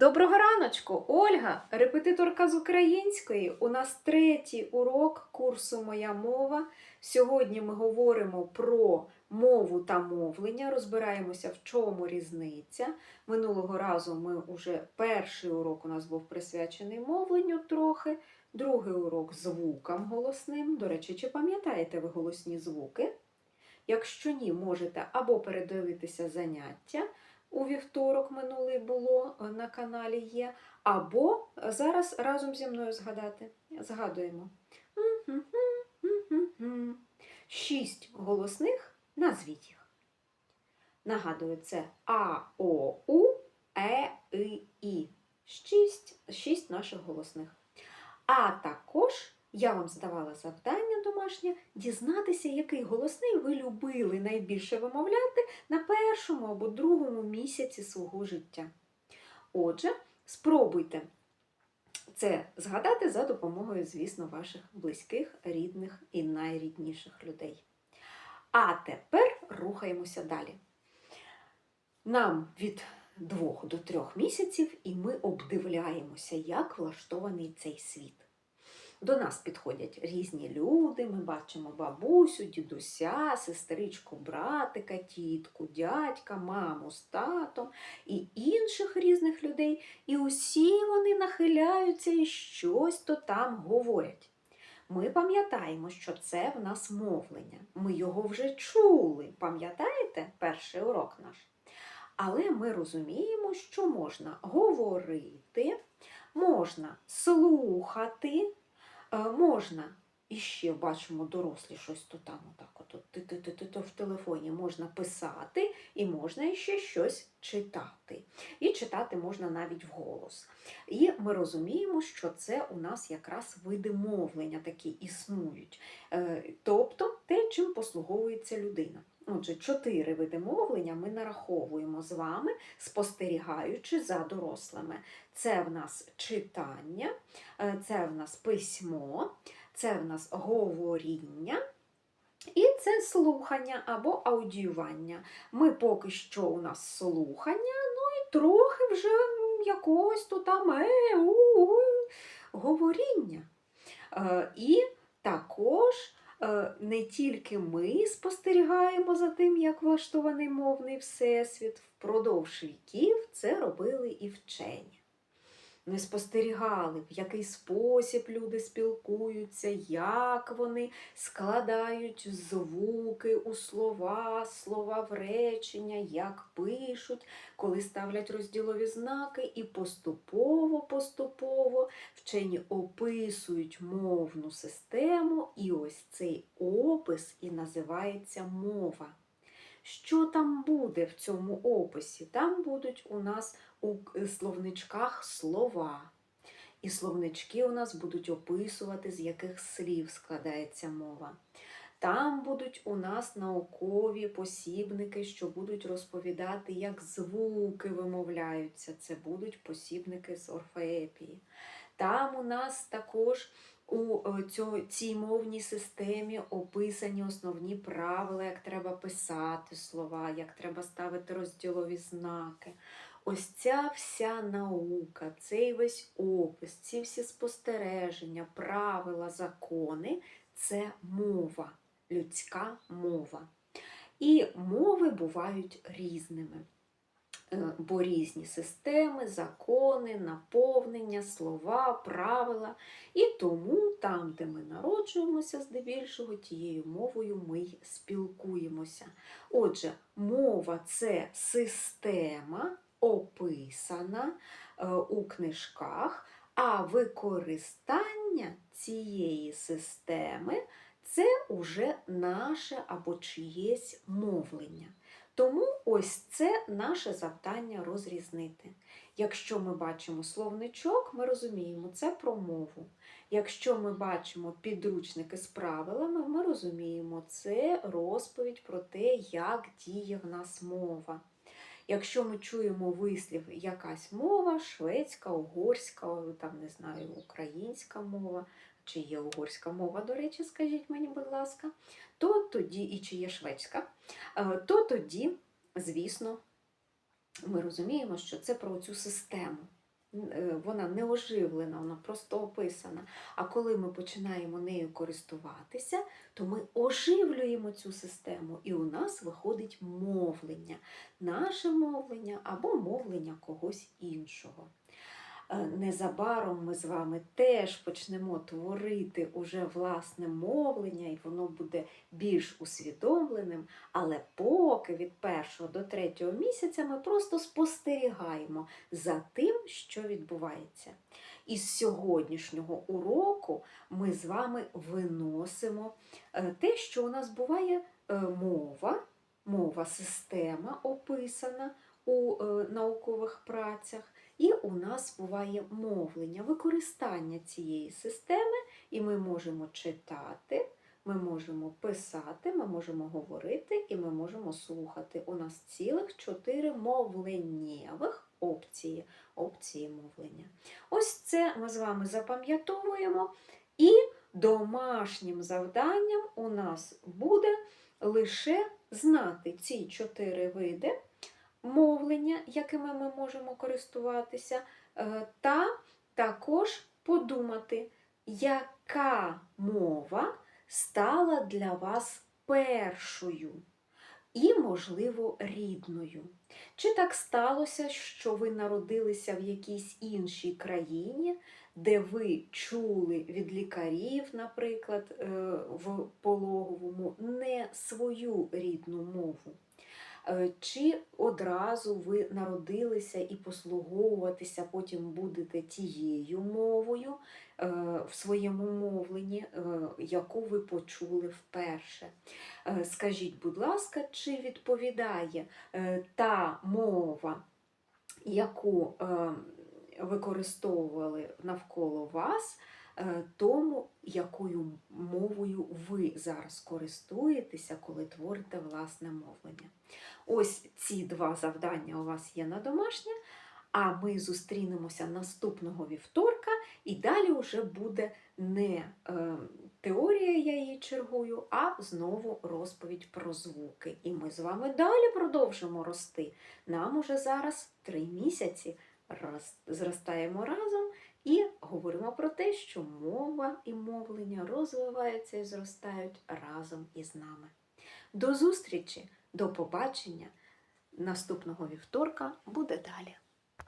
Доброго раночку, Ольга, репетиторка з української. У нас третій урок курсу Моя мова. Сьогодні ми говоримо про мову та мовлення, розбираємося, в чому різниця. Минулого разу ми вже перший урок у нас був присвячений мовленню трохи, другий урок звукам голосним. До речі, чи пам'ятаєте ви голосні звуки? Якщо ні, можете або передивитися заняття у вівторок минулий було е, на каналі є, або зараз разом зі мною згадати. Згадуємо. Шість голосних, назвіть їх. Нагадую, це А, О, У, Е, И, І. Шість, шість наших голосних. А також я вам здавала завдання домашнє дізнатися, який голосний ви любили найбільше вимовляти на першому або другому місяці свого життя. Отже, спробуйте це згадати за допомогою, звісно, ваших близьких, рідних і найрідніших людей. А тепер рухаємося далі. Нам від двох до трьох місяців, і ми обдивляємося, як влаштований цей світ. До нас підходять різні люди, ми бачимо бабусю, дідуся, сестричку, братика, тітку, дядька, маму з татом і інших різних людей. І усі вони нахиляються і щось то там говорять. Ми пам'ятаємо, що це в нас мовлення. Ми його вже чули. Пам'ятаєте перший урок наш? Але ми розуміємо, що можна говорити, можна слухати. Е, Можна, і ще бачимо дорослі щось то там, отак, от, ти, ти, ти, ти, в телефоні можна писати, і можна іще щось читати. І читати можна навіть вголос. І ми розуміємо, що це у нас якраз види мовлення такі існують, Е, тобто те, чим послуговується людина. Отже, чотири види мовлення ми нараховуємо з вами, спостерігаючи за дорослими. Це в нас читання, е, це в нас письмо, це в нас говоріння. І це слухання або аудіювання. Ми поки що у нас слухання, ну і трохи вже якогось то там е, у, у, говоріння. Е, І також не тільки ми спостерігаємо за тим, як влаштований мовний всесвіт, впродовж віків це робили і вчені. Ми спостерігали, в який спосіб люди спілкуються, як вони складають звуки у слова, слова в речення, як пишуть, коли ставлять розділові знаки, і поступово-поступово вчені описують мовну систему, і ось цей опис і називається мова. Що там буде в цьому описі? Там будуть у нас у словничках слова. І словнички у нас будуть описувати, з яких слів складається мова. Там будуть у нас наукові посібники, що будуть розповідати, як звуки вимовляються. Це будуть посібники з орфоепії. Там у нас також у е, цій мовній системі описані основні правила, як треба писати слова, як треба ставити розділові знаки. Ось ця вся наука, цей весь опис, ці всі спостереження, правила, закони це мова, людська мова. І мови бувають різними. Е, Бо різні системи, закони, наповнення, слова, правила. І тому там, де ми народжуємося здебільшого, тією мовою ми й спілкуємося. Отже, мова це система, описана е, у книжках, а використання цієї системи це уже наше або чиєсь мовлення. Тому ось це наше завдання розрізнити. Якщо ми бачимо словничок, ми розуміємо, це про мову. Якщо ми бачимо підручники з правилами, ми розуміємо, це розповідь про те, як діє в нас мова. Якщо ми чуємо вислів якась мова, шведська, угорська, там не знаю, українська мова, чи є угорська мова, до речі, скажіть мені, будь ласка, то тоді, і чи є шведська, е, то тоді, звісно, ми розуміємо, що це про цю систему. е, вона не оживлена, вона просто описана. А коли ми починаємо нею користуватися, то ми оживлюємо цю систему, і у нас виходить мовлення, наше мовлення або мовлення когось іншого. Е, Незабаром ми з вами теж почнемо творити уже власне мовлення, і воно буде більш усвідомленим. Але поки від першого до третього місяця ми просто спостерігаємо за тим, що відбувається. Із сьогоднішнього уроку ми з вами виносимо е, те, що у нас буває е, мова, мова система описана у наукових працях. І у нас буває мовлення, використання цієї системи, і ми можемо читати, ми можемо писати, ми можемо говорити і ми можемо слухати. У нас цілих чотири мовленнєвих опції, опції мовлення. Ось це ми з вами запам'ятовуємо. І домашнім завданням у нас буде лише знати ці чотири види мовлення, якими ми можемо користуватися, е, та також подумати, яка мова стала для вас першою і, можливо, рідною. Чи так сталося, що ви народилися в якійсь іншій країні, де ви чули від лікарів, наприклад, е, в пологовому не свою рідну мову? Е, Чи одразу ви народилися і послуговуватися потім будете тією мовою е, в своєму мовленні, е, яку ви почули вперше? Скажіть, будь ласка, чи відповідає та мова, яку використовували навколо вас, тому, якою мовою ви зараз користуєтеся, коли творите власне мовлення? Ось ці два завдання у вас є на домашнє, а ми зустрінемося наступного вівторка, і далі вже буде не е, теорія, я її чергую, а знову розповідь про звуки. І ми з вами далі продовжимо рости. Нам уже зараз три місяці зростаємо разом і говоримо про те, що мова і мовлення розвиваються і зростають разом із нами. До зустрічі! До побачення! Наступного вівторка буде далі.